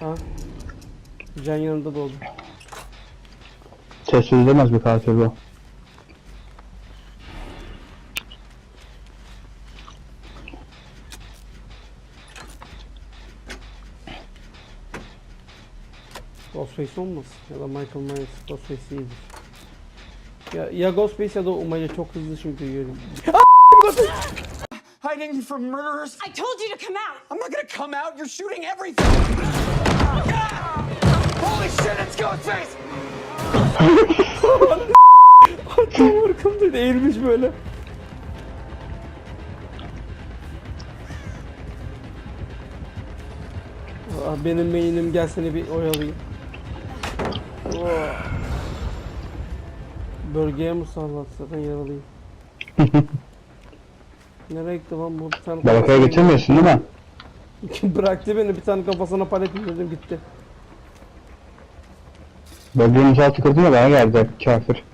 Ha? Can yanında doldu. Tespit edemez bir katil bu. Ghostface olmasın ya da Michael Myers Ghostface iyidir. Ya, ya Ghostface ya da Umaga çok hızlı çünkü yürüyor. hiding from murderers? I told you to come out! I'm not gonna come out. You're shooting everything. Holy shit, it's Ghostface! Tam arkamda eğilmiş böyle. Aa, benim main'im gel seni bir oyalayayım. Oo. Bölgeye musallat zaten yaralıyım. Nereye gitti lan bu Barakaya kafasına- getirmiyorsun değil mi? Bıraktı beni bir tane kafasına palet indirdim gitti. Bölgenin altı kırdın ya bana geldi kafir.